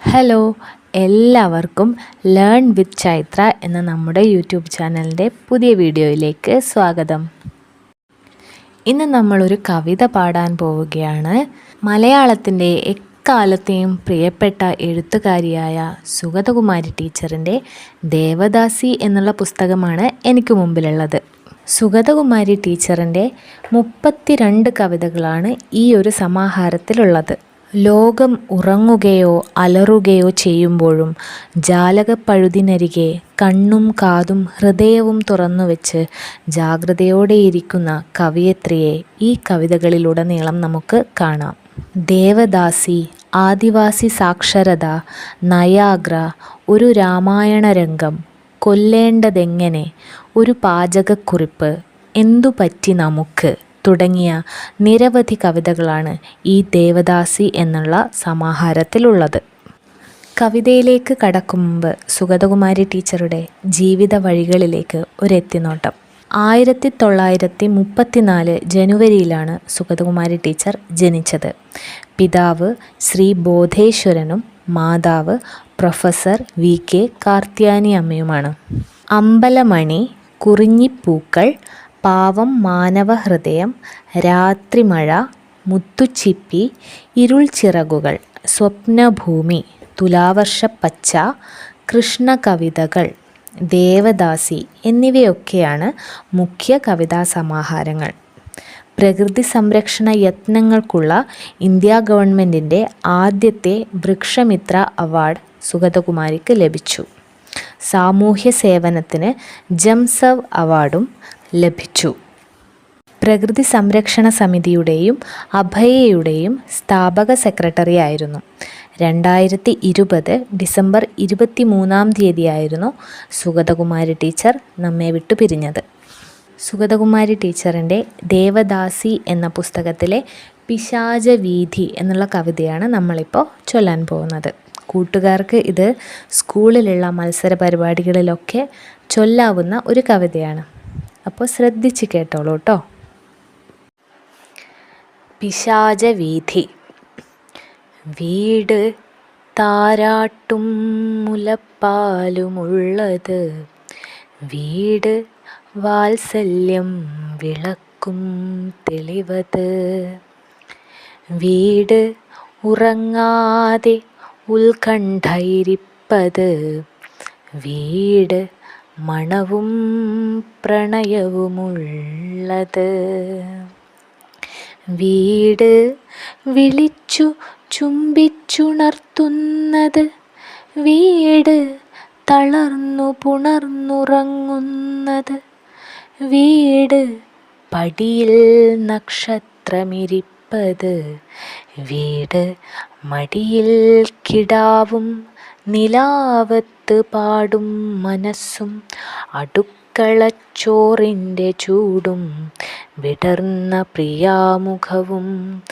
Hello എല്ലാവർക്കും learn with Chaitra എന്ന നമ്മുടെ യൂട്യൂബ് ചാനലിന്റെ പുതിയ വീഡിയോയിലേക്ക് സ്വാഗതം. ഇന്ന് നമ്മളൊരു കവിത പാടാൻ പോവുകയാണ്. മലയാളത്തിന്റെ എക്കാലത്തെയും പ്രിയപ്പെട്ട എഴുത്തുകാരിയായ സുഗതകുമാരി ടീച്ചറിന്റെ ദേവദാസി എന്നുള്ള പുസ്തകമാണ് എനിക്ക് മുമ്പിലുള്ളത്. സുഗതകുമാരി ടീച്ചറിന്റെ മുപ്പത്തിരണ്ട് കവിതകളാണ് ഈ ഒരു സമാഹാരത്തിലുള്ളത്. ലോകം ഉറങ്ങുകയോ അലറുകയോ ചെയ്യുമ്പോഴും ജാലകപ്പഴുതിനരികെ കണ്ണും കാതും ഹൃദയവും തുറന്നു തുറന്നുവെച്ച് ജാഗ്രതയോടെയിരിക്കുന്ന കവിയത്രിയെ ഈ കവിതകളിലുടനീളം നമുക്ക് കാണാം. ദേവദാസി ആദിവാസി സാക്ഷരത നയാഗ്ര ഒരു രാമായണ രംഗം കൊല്ലേണ്ടതെങ്ങനെ? ഒരു പാചകക്കുറിപ്പ്. എന്തു പറ്റി നമുക്ക്? തുടങ്ങിയ നിരവധി കവിതകളാണ് ഈ ദേവദാസി എന്നുള്ള സമാഹാരത്തിലുള്ളത്. കവിതയിലേക്ക് കടക്കും മുമ്പ് സുഗതകുമാരി ടീച്ചറുടെ ജീവിത വഴികളിലേക്ക് ഒരെത്തിനോട്ടം. ആയിരത്തി തൊള്ളായിരത്തി മുപ്പത്തിനാല് ജനുവരിയിലാണ് സുഗതകുമാരി ടീച്ചർ ജനിച്ചത്. പിതാവ് ശ്രീ ബോധേശ്വരനും മാതാവ് പ്രൊഫസർ വി കെ കാർത്യാനി അമ്മയുമാണ്. അമ്പലമണി കുറിഞ്ഞിപ്പൂക്കൾ പാവം മാനവഹൃദയം രാത്രിമഴ മുത്തുച്ചിപ്പി ഇരുൾ ചിറകുകൾ സ്വപ്നഭൂമി തുലാവർഷപ്പച്ച കൃഷ്ണകവിതകൾ ദേവദാസി എന്നിവയൊക്കെയാണ് മുഖ്യ കവിതാ സമാഹാരങ്ങൾ പ്രകൃതി സംരക്ഷണ യത്നങ്ങൾക്കുള്ള ഇന്ത്യ ഗവൺമെന്റിന്റെ ആദ്യത്തെ വൃക്ഷമിത്ര അവാർഡ് സുഗതകുമാരിക്ക് ലഭിച്ചു. സാമൂഹ്യ സേവനത്തിന് ജംസവ് അവാർഡും ലഭിച്ചു. പ്രകൃതി സംരക്ഷണ സമിതിയുടെയും അഭയയുടെയും സ്ഥാപക സെക്രട്ടറി ആയിരുന്നു. രണ്ടായിരത്തി ഇരുപത് ഡിസംബർ ഇരുപത്തി മൂന്നാം തീയതിയായിരുന്നു സുഗതകുമാരി ടീച്ചർ നമ്മെ വിട്ടു പിരിഞ്ഞത് സുഗതകുമാരി ടീച്ചറിന്റെ ദേവദാസി എന്ന പുസ്തകത്തിലെ പിശാച വീഥി എന്നുള്ള കവിതയാണ് നമ്മളിപ്പോൾ ചൊല്ലാൻ പോകുന്നത്. കൂട്ടുകാർക്ക് ഇത് സ്കൂളിലുള്ള മത്സര പരിപാടികളിലൊക്കെ ചൊല്ലാവുന്ന ഒരു കവിതയാണ്. അപ്പോൾ ശ്രദ്ധിച്ച് കേട്ടോളൂ കേട്ടോ. പിശാചവീഥി വീട് താരാട്ടും മുലപ്പാലുമുള്ളത്. വീട് വാത്സല്യം വിളക്കും തെളിവത്. വീട് ഉറങ്ങാതെ ഉത്കണ്ഠയിരിപ്പത്. വീട് മണവും പ്രണയവുമുള്ളത്. വീട് വിളിച്ചു ചുംബിച്ചുണർത്തുന്നത്. വീട് തളർന്നു പുണർന്നുറങ്ങുന്നത്. വീട് പടിയിൽ നക്ഷത്രമിരിപ്പത്. വീട് മടിയിൽ കിടാവും നിലാവത്ത് പാടും മനസ്സും. അടുക്കളച്ചോറിന്റെ ചൂടും വിടർന്ന പ്രിയാമുഖവും.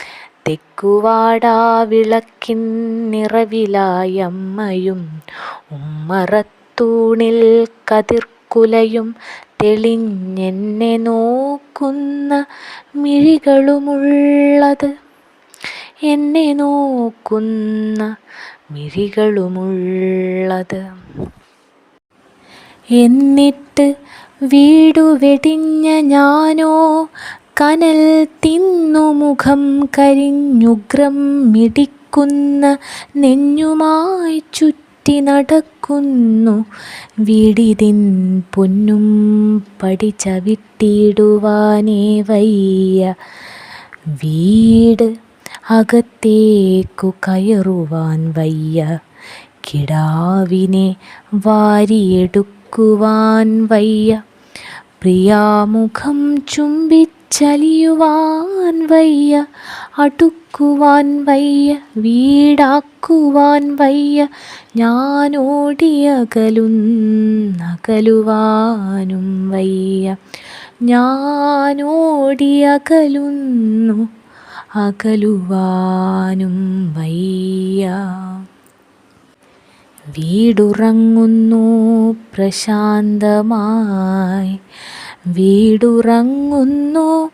തെക്കുവാടാ വിളക്കിൻ നിറവിലായമ്മയും ഉമ്മറത്തൂണിൽ കതിർക്കുലയും തെളിഞ്ഞെന്നെ നോക്കുന്ന മിഴികളുമുള്ളത്. എന്നെ നോക്കുന്ന മിഴികളുമുള്ളത്. എന്നിട്ട് വീടു വെടിഞ്ഞ ഞാനോ കനൽ തിന്നു മുഖം കരിഞ്ഞുഗ്രം മിടിക്കുന്ന നെഞ്ഞുമായി ചുറ്റി നടക്കുന്നു. വീടിതിൻ പൊന്നും പഠിച്ചവിട്ടിടുവാനേ വയ്യ. വീട് അകത്തേക്കു കയറുവാൻ വയ്യ. കിടാവിനെ വാരിയെടുക്കുവാൻ വയ്യ. പ്രിയാമുഖം ചുംബിച്ചലിയുവാൻ വയ്യ അടുക്കുവാൻ വയ്യ വീടാക്കുവാൻ വയ്യ ഞാനോടിയകലുന്നകലുവാനും വയ്യ. ഞാനോടിയകലുന്നു അകലുവാനും വയ്യ. വീടുറങ്ങുന്നു പ്രശാന്തമായി വീടുറങ്ങുന്നു.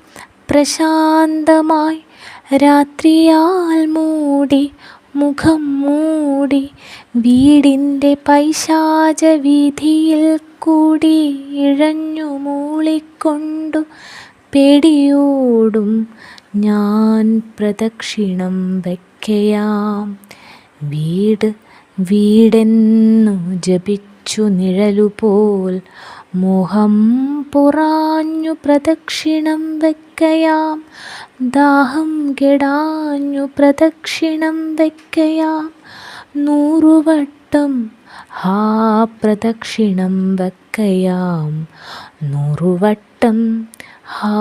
പ്രശാന്തമായി രാത്രിയാൽ മൂടി മുഖം മൂടി വീടിന്റെ പൈശാച വീതിയിൽ കൂടി ഇഴഞ്ഞു മൂളിക്കൊണ്ടു പേടിയോടും ഞാൻ പ്രദക്ഷിണം വയ്ക്കയാം വീട് വീടെന്നു ജപിച്ചു നിഴലുപോൽ മോഹം പുറാഞ്ഞു പ്രദക്ഷിണം വയ്ക്കയാം ദാഹം കെടാഞ്ഞു പ്രദക്ഷിണം വയ്ക്കയാം നൂറുവട്ടം ഹാ പ്രദക്ഷിണം വയ്ക്കയാം നൂറുവട്ടം ഹാ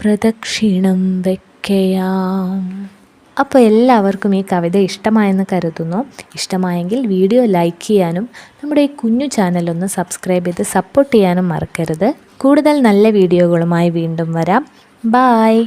പ്രദക്ഷിണം വയ്ക്കയാം അപ്പോൾ എല്ലാവർക്കും ഈ കവിത ഇഷ്ടമായെന്ന് കരുതുന്നു. ഇഷ്ടമായെങ്കിൽ വീഡിയോ ലൈക്ക് ചെയ്യാനും നമ്മുടെ ഈ കുഞ്ഞു ചാനലൊന്ന് സബ്സ്ക്രൈബ് ചെയ്ത് സപ്പോർട്ട് ചെയ്യാനും മറക്കരുത്. കൂടുതൽ നല്ല വീഡിയോകളുമായി വീണ്ടും വരാം. ബായ്